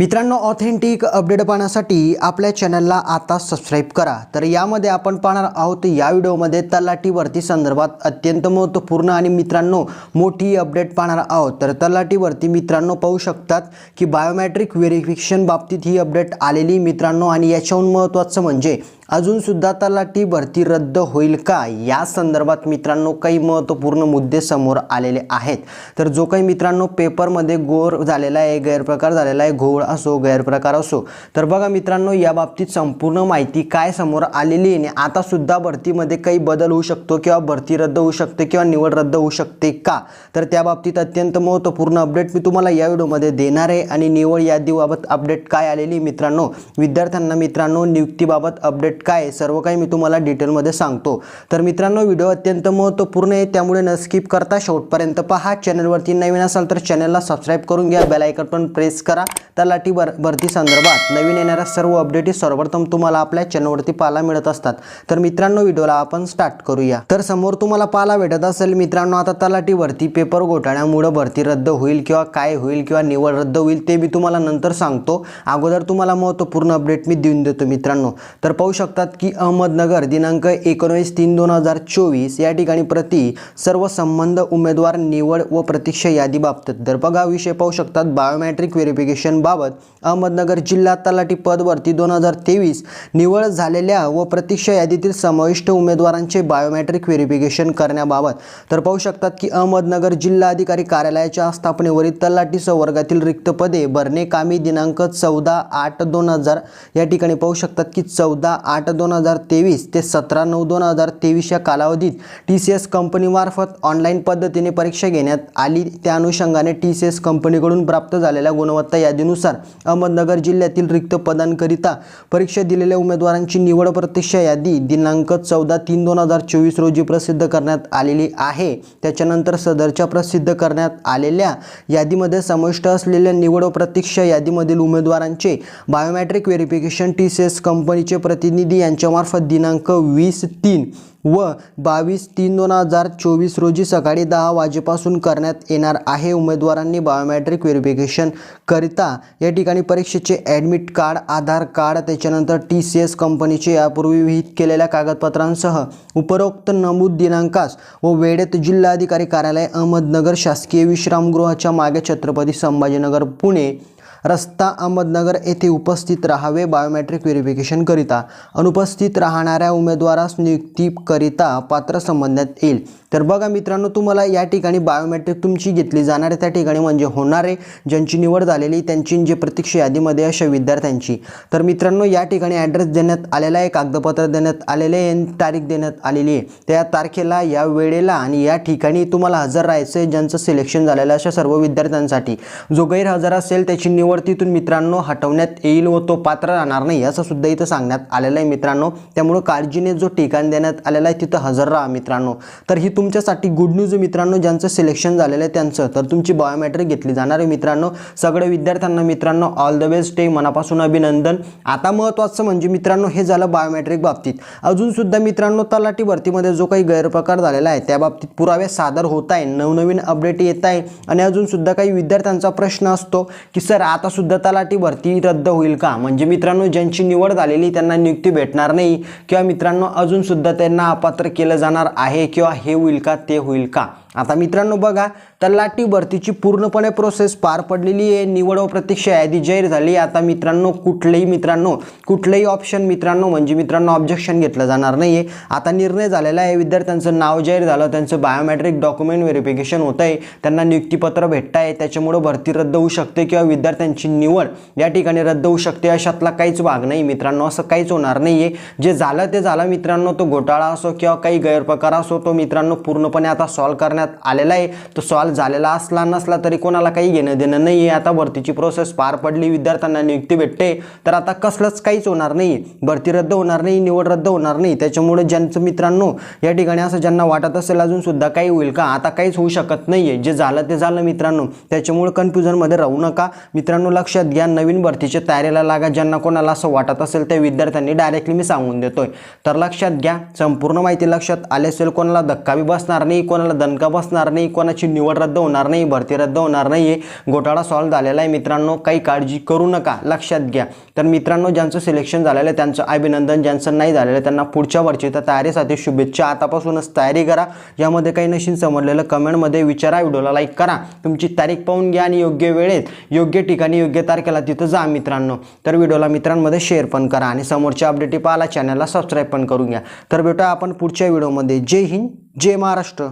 मित्रांनो authentic update पाहण्यासाठी आपल्या चॅनलला आता सबस्क्राईब करा. तर यामध्ये आपण पाहणार आहोत या व्हिडिओमध्ये तलाटीवरती संदर्भात अत्यंत महत्त्वपूर्ण आणि मित्रांनो मोठी अपडेट पाहणार आहोत. तर तलाटीवरती मित्रांनो पाहू शकतात की बायोमॅट्रिक व्हेरिफिकेशन बाबतीत ही अपडेट आलेली मित्रांनो. आणि याच्याहून महत्त्वाचं म्हणजे अजूनसुद्धा तलाठी भरती रद्द होईल का? या संदर्भात मित्रांनो काही महत्त्वपूर्ण मुद्दे समोर आलेले आहेत. तर जो काही मित्रांनो पेपरमध्ये गोर झालेला आहे गैरप्रकार झालेला आहे घोळ असो गैरप्रकार असो तर बघा मित्रांनो या बाबतीत संपूर्ण माहिती काय समोर आलेली आहे? आणि आता सुद्धा भरतीमध्ये काही बदल होऊ शकतो किंवा भरती रद्द होऊ शकते किंवा निवड रद्द होऊ शकते का? तर त्या बाबतीत अत्यंत महत्त्वपूर्ण अपडेट मी तुम्हाला या व्हिडिओमध्ये देणार आहे. आणि निवड यादीबाबत अपडेट काय आलेली मित्रांनो? विद्यार्थ्यांना मित्रांनो नियुक्तीबाबत अपडेट काय आहे, सर्व काही मी तुम्हाला डिटेलमध्ये सांगतो. तर मित्रांनो व्हिडिओ अत्यंत महत्त्वपूर्ण आहे त्यामुळे न स्किप करता शेवटपर्यंत पहा. चॅनलवरती नवीन असाल तर चॅनलला सबस्क्राईब करून घ्या बेलायकन पण प्रेस करा. तलाठी भर भरती संदर्भात नवीन येणाऱ्या सर्व अपडेटी सर्वप्रथम तुम्हाला आपल्या चॅनलवरती पाहायला मिळत असतात. तर मित्रांनो व्हिडिओला आपण स्टार्ट करूया. तर समोर तुम्हाला पाहायला भेटत असेल मित्रांनो आता तलाठी भरती पेपर घोटाळ्यामुळे भरती रद्द होईल किंवा काय होईल किंवा निवड रद्द होईल ते मी तुम्हाला नंतर सांगतो. अगोदर तुम्हाला महत्त्वपूर्ण अपडेट मी देऊन देतो मित्रांनो. तर पाहू शकतात की अहमदनगर दिनांक एकोणवीस तीन दोन हजार चोवीस या ठिकाणी प्रति सर्व संबंध उमेदवार निवड व प्रतीक्षा यादी बाबतीत. तर बघा विषय पाहू शकतात. बायोमॅट्रिक व्हेरिफिकेशन बाबत अहमदनगर जिल्हा तलाठी पदवरती दोन हजार तेवीस निवड झालेल्या व प्रतीक्षा यादीतील समाविष्ट उमेदवारांचे बायोमॅट्रिक व्हेरिफिकेशन करण्याबाबत. तर पाहू शकतात की अहमदनगर जिल्हाधिकारी कार्यालयाच्या स्थापनेवरील तलाठी संवर्गातील रिक्त पदे भरणे कामी दिनांक चौदा आठ दोन हजार या ठिकाणी पाहू शकतात की चौदा आठ दोन हजार तेवीस ते सतरा नऊ दोन हजार तेवीस या कालावधीत टी सी एस कंपनीमार्फत ऑनलाईन पद्धतीने परीक्षा घेण्यात आली. त्या अनुषंगाने टी सी एस कंपनीकडून प्राप्त झालेल्या गुणवत्ता यादीनुसार अहमदनगर जिल्ह्यातील रिक्त पदांकरिता परीक्षा दिलेल्या उमेदवारांची निवड प्रतीक्षा यादी दिनांक चौदा तीन दोन हजार चोवीस रोजी प्रसिद्ध करण्यात आलेली आहे. त्याच्यानंतर सदरच्या प्रसिद्ध करण्यात आलेल्या यादीमध्ये समाविष्ट असलेल्या निवड प्रत्यक्ष प्रतीक्षा यादीमधील उमेदवारांचे biometric verification T C S कंपनीचे प्रतिनिधी यांच्यामार्फत दिनांक वीस तीन व बावीस तीन दोन हजार चोवीस रोजी सकाळी दहा वाजेपासून करण्यात येणार आहे. उमेदवारांनी बायोमॅट्रिक व्हेरिफिकेशन करिता या ठिकाणी परीक्षेचे ॲडमिट कार्ड आधार कार्ड त्याच्यानंतर टी सी एस कंपनीचे यापूर्वी विहित केलेल्या कागदपत्रांसह उपरोक्त नमूद दिनांकास व वेळेत जिल्हाधिकारी कार्यालय अहमदनगर शासकीय विश्रामगृहाच्या मागे छत्रपती संभाजीनगर पुणे रस्ता अहमदनगर येथे उपस्थित राहावे बायोमॅट्रिक व्हेरिफिकेशनकरिता अनुपस्थित राहणाऱ्या उमेदवारास नियुक्तीकरिता पात्र संबंधण्यात येईल. तर बघा मित्रांनो तुम्हाला या ठिकाणी बायोमेट्रिक तुमची घेतली जाणार आहे. त्या ठिकाणी म्हणजे होणारे ज्यांची निवड झालेली त्यांची जे प्रतीक्षा यादीमध्ये अशा विद्यार्थ्यांची. तर मित्रांनो या ठिकाणी ॲड्रेस देण्यात आलेला आहे कागदपत्र देण्यात आलेले आहे तारीख देण्यात आलेली आहे. त्या तारखेला या वेळेला आणि या ठिकाणी तुम्हाला हजर राहायचं आहे ज्यांचं सिलेक्शन झालेलं अशा सर्व विद्यार्थ्यांसाठी. जो गैरहजर असेल त्याची निवड तिथून मित्रांनो हटवण्यात येईल व तो पात्र राहणार नाही असं सुद्धा इथं सांगण्यात आलेलं आहे मित्रांनो. त्यामुळं काळजीने जो ठिकाण देण्यात आलेला आहे तिथं हजर राहा मित्रांनो. तर ही तुमच्यासाठी गुड न्यूज मित्रांनो ज्यांचं सिलेक्शन झालेलं आहे त्यांचं. तर तुमची बायोमॅट्रिक घेतली जाणार आहे मित्रांनो. सगळ्या विद्यार्थ्यांना मित्रांनो ऑल द बेस्ट डे मनापासून अभिनंदन. आता महत्त्वाचं म्हणजे मित्रांनो हे झालं बायोमॅट्रिक बाबतीत. अजूनसुद्धा मित्रांनो तलाठी भरतीमध्ये जो काही गैरप्रकार झालेला आहे त्या बाबतीत पुरावे सादर होत आहे नवनवीन अपडेट येत आहे. आणि अजूनसुद्धा काही विद्यार्थ्यांचा प्रश्न असतो की सर आता सुद्धा तलाठी भरती रद्द होईल का? म्हणजे मित्रांनो ज्यांची निवड झालेली त्यांना नियुक्ती भेटणार नाही किंवा मित्रांनो अजूनसुद्धा त्यांना अपात्र केलं जाणार आहे किंवा हे होईल का ते होईल का? आता मित्रांनो बघा तलाठी भरतीची पूर्णपणे प्रोसेस पार पडलेली आहे. निवड व प्रतीक्षा यादी जाहीर झाली. आता मित्रांनो कुठलेही मित्रांनो कुठलंही ऑप्शन मित्रांनो म्हणजे मित्रांनो ऑब्जेक्शन घेतलं जाणार नाही आहे आता निर्णय झालेला आहे. विद्यार्थ्यांचं नाव जाहीर झालं. त्यांचं बायोमॅट्रिक डॉक्युमेंट व्हेरिफिकेशन होतं आहे त्यांना नियुक्तीपत्र भेटत आहे त्याच्यामुळं भरती रद्द होऊ शकते किंवा विद्यार्थ्यांची निवड या ठिकाणी रद्द होऊ शकते. अशातला काहीच भाग नाही मित्रांनो. असं काहीच होणार नाही आहे जे झालं ते झालं मित्रांनो. तो घोटाळा असो किंवा काही गैरप्रकार असो तो मित्रांनो पूर्णपणे आता सॉल्व्ह करण्यात आलेला आहे. तो सॉल्व्ह झालेला असला नसला तरी कोणाला काही घेणं देणं नाही आहे आता भरतीची प्रोसेस पार पडली विद्यार्थ्यांना नियुक्ती भेटते. तर आता कसलंच काहीच होणार नाही. भरती रद्द होणार नाही निवड रद्द होणार नाही. त्याच्यामुळे ज्यांचं मित्रांनो या ठिकाणी असं ज्यांना वाटत असेल अजून सुद्धा काही होईल का? आता काहीच होऊ शकत नाही आहे जे झालं ते झालं मित्रांनो. त्याच्यामुळे कन्फ्युजनमध्ये राहू नका. मित्रांनो लक्षात घ्या नवीन भरतीच्या तयारीला लागा. ज्यांना कोणाला असं वाटत असेल त्या विद्यार्थ्यांनी डायरेक्टली मी सांगून देतोय. तर लक्षात घ्या संपूर्ण माहिती लक्षात आली असेल कोणाला धक्का बी बसणार नाही कोणाला दणका बसणार नाही कोणाची निवड रद्द होणार नाही भरती रद्द होणार नाही आहे घोटाळा सॉल्व्ह झालेला आहे. मित्रांनो काही काळजी करू नका. लक्षात घ्या. तर मित्रांनो ज्यांचं सिलेक्शन झालेलं आहे त्यांचं अभिनंदन. ज्यांचं नाही झालेलं त्यांना पुढच्या वर्षी तर तयारीसाठी शुभेच्छा. आतापासूनच तयारी करा. यामध्ये काही नशीन समजलेलं कमेंटमध्ये विचारा. व्हिडिओला लाईक करा. तुमची तारीख पाहून घ्या आणि योग्य वेळेत योग्य ठिकाणी योग्य तारखेला तिथं जा मित्रांनो. तर व्हिडिओला मित्रांमध्ये शेअर पण करा आणि समोरच्या अपडेटी पाहाला चॅनलला सबस्क्राईब पण करून घ्या. तर बेटा आपण पुढच्या व्हिडिओमध्ये. जय हिंद जय महाराष्ट्र.